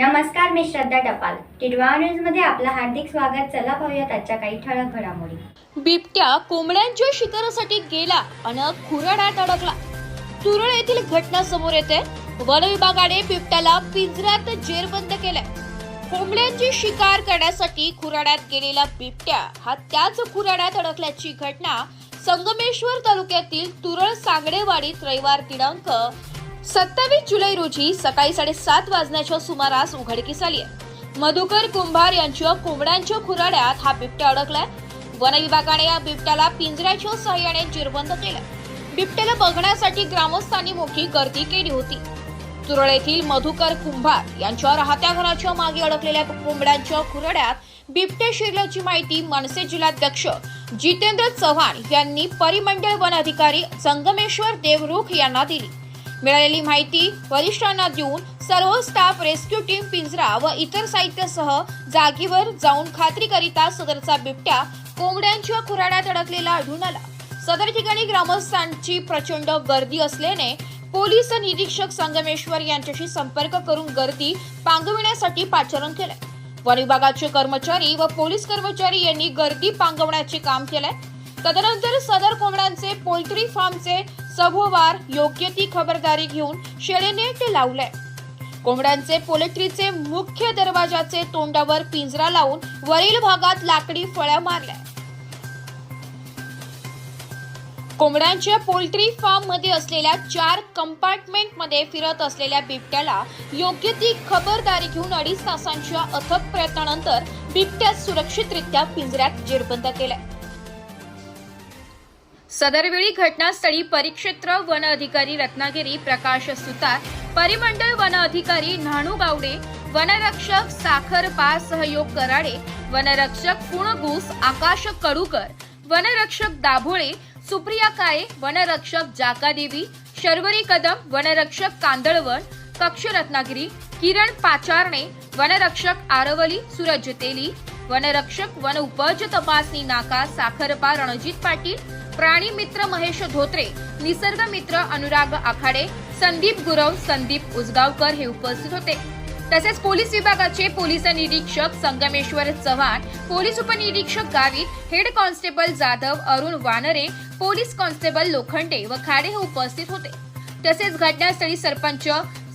मी श्रद्धा टपाल. टिडवा न्यूजमध्ये आपलं हार्दिक स्वागत. चला पाहूयात आजच्या काही ठळक घडामोडी. बिबट्या कोंबड्यांच्या शिकारासाठी गेला आणि खुराड्यात अडकला तुरळ येथील घटना समोर येते. वन विभागाने बिबट्याला पिंजऱ्यात जेरबंद केलंय. कोंबड्यांची शिकार करण्यासाठी खुराड्यात गेलेला बिबट्या हा त्याच खुराड्यात अडकल्याची घटना संगमेश्वर तालुक्यातील तुरळ सांगडेवाडीत रविवार दिनांक सत्तावीस जुलै रोजी सकाळी साडेसात वाजण्याच्या सुमारास उघडकीस आली आहे मधुकर कुंभार यांच्या कोंबड्यांच्या खुराड्यात हा बिबट्या अडकलाय. वन विभागाने या बिबट्याला पिंजऱ्याच्या सहाय्याने जिरबंद केलं बिबट्याला बघण्यासाठी ग्रामस्थांनी मोठी गर्दी केली होती. तुरळ येथील मधुकर कुंभार यांच्या राहत्या घराच्या मागे अडकलेल्या कोंबड्यांच्या खुराड्यात बिबट्या शिरल्याची माहिती मनसे जिल्हाध्यक्ष जितेंद्र चव्हाण यांनी परिमंडळ वन अधिकारी संगमेश्वर देवरुख यांना दिली. मिळालेली माहिती वरिष्ठांना देऊन सर्व स्टाफ रेस्क्यू टीम पिंजरा व इतर साहित्यासह जागेवर जाऊन खात्री करिता सदरचा बिबट्या कोंबड्यांच्या खुराड्यात अडकलेला आढळून आला. सदर ठिकाणी ग्रामस्थांची प्रचंड गर्दी असल्याने पोलीस निरीक्षक संगमेश्वर यांच्याशी संपर्क करून गर्दी पांगविण्यासाठी पाचारण केलंय. वन विभागाचे कर्मचारी व पोलीस कर्मचारी यांनी गर्दी पांगवण्याचे काम केलंय. तदनंतर सदर कोंबड्यांचे पोल्ट्री फार्मचे सभोवार योग्य ती खबरदारी घेऊन शेळेनेट लावलंय. कोंबड्यांचे पोल्ट्रीचे मुख्य दरवाजाचे तोंडावर पिंजरा लावून वरील भागात लाकडी फळ्या मारल्या. कोंबड्यांच्या पोल्ट्री फार्ममध्ये असलेल्या चार कंपार्टमेंटमध्ये फिरत असलेल्या बिबट्याला योग्य ती खबरदारी घेऊन अडीच तासांच्या अथक प्रयत्नानंतर बिबट्या सुरक्षितरित्या पिंजऱ्यात जेरबंद केलाय. सदरवेळी घटनास्थळी परिक्षेत्र वन अधिकारी रत्नागिरी प्रकाश सुतार परिमंडळ वन अधिकारी न्हाणू गावडे वनरक्षक साखर पा सहयोग कराडे वनरक्षक पुणगूस आकाश कडूकर वनरक्षक दाभोळे सुप्रिया काळे वनरक्षक जाकादेवी शर्वरी कदम वनरक्षक कांदळवण कक्ष रत्नागिरी किरण पाचारणे वनरक्षक आरवली सूरज तेली वनरक्षक वन उपज तपासणी नाका साखरपा रणजित पाटील प्राणी मित्र महेश धोत्रे निसर्ग मित्र अनुराग आखाडे संदीप गुरव संदीप उसगावकर हे उपस्थित होते. तसेच पोलीस विभागाचे पोलीस निरीक्षक संगमेश्वर चव्हाण पोलीस उपनिरीक्षक Gavit head constable Jadhav Arun Wanare police constable Lokhande व खाडे हे उपस्थित होते. तसेच घटनास्थळी सरपंच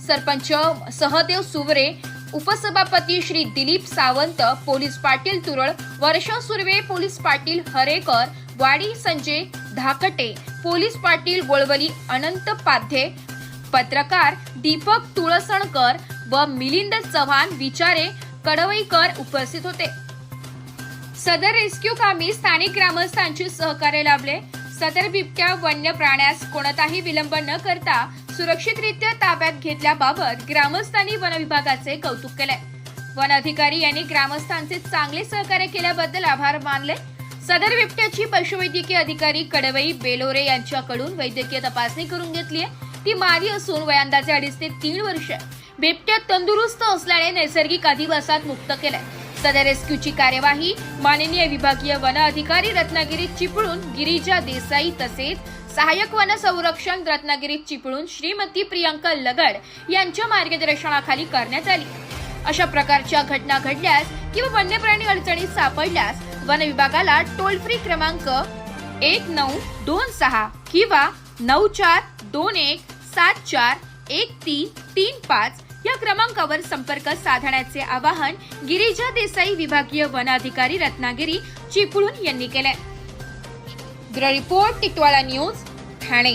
सरपंच सहदेव सुवरे उपसभापती श्री दिलीप सावंत पोलीस पाटील तुरळ वर्षा सुर्वे पोलीस पाटील हरेकर वाडी संजय धाकटे पोलीस पाटील गोळवली अनंत पाध्ये पत्रकार दीपक तुळसणकर व मिलिंद चव्हाण विचारे कडवईकर उपस्थित होते. सदर रेस्क्यू कामी स्थानिक ग्रामस्थांचे सहकार्य लाभले. सदर बिबट्या वन्य प्राण्यास कोणताही विलंब न करता सुरक्षितरित्या ताब्यात घेतल्याबाबत ग्रामस्थांनी वन विभागाचे कौतुक केले. वन अधिकारी यांनी ग्रामस्थांचे चांगले सहकार्य केल्याबद्दल आभार मानले. सदर बिबट्याची पशुवैद्यकीय अधिकारी कडवई बेलोरे यांच्याकडून वैद्यकीय तपासणी करून घेतली आहे. ती मादी असून वयांदाचे अडीच ते तीन वर्ष बिबट्या तंदुरुस्त असल्याने नैसर्गिक अधिवासात मुक्त केलाय. सदर रेस्क्यूची कार्यवाही माननीय विभागीय वन अधिकारी रत्नागिरी चिपळूण गिरिजा देसाई तसेच सहाय्यक वन संरक्षण रत्नागिरी चिपळूण श्रीमती प्रियंका लगड यांच्या मार्गदर्शनाखाली करण्यात आली अशा प्रकारच्या घटना घडल्यास किंवा वन्यप्राणी अडचणीत सापडल्यास वन विभागाला टोल फ्री क्रमांक एक नऊ दोन सहा किंवा नऊ चार दोन एक सात चार एक तीन तीन पाच या क्रमांकावर संपर्क साधण्याचे आवाहन गिरिजा देसाई विभागीय वन अधिकारी रत्नागिरी चिपळूण यांनी केले bureau report Titwala news Thane.